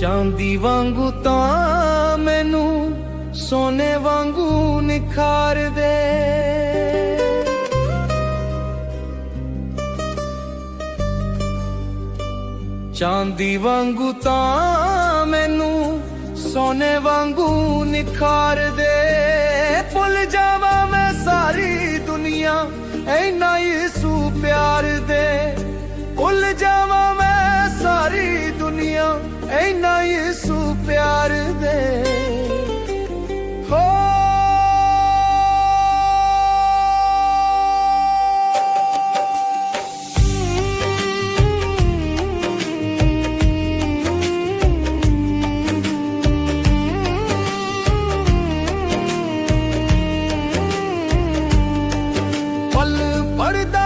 ਚਾਂਦੀ ਵਾਂਗੂ ਤਾਂ ਮੈਨੂੰ ਸੋਨੇ ਵਾਂਗੂ ਨਿਖਾਰ ਦੇ। ਚਾਂਦੀ ਵਾਂਗੂ ਤਾਂ ਮੈਨੂੰ ਸੋਨੇ ਵਾਂਗੂ ਨਿਖਾਰ ਦੇ। ਭੁੱਲ ਜਾਵਾਂ ਮੈਂ ਸਾਰੀ ਦੁਨੀਆ ਐਨਾ ਯਿਸੂ ਪਿਆਰ ਦੇ। ਭੁੱਲ ਜਾਵਾਂ ਇੰਨਾ ਯਿਸੂ ਪਿਆਰ ਦੇ। ਹੋ। ਪਲ ਪਰਦਾ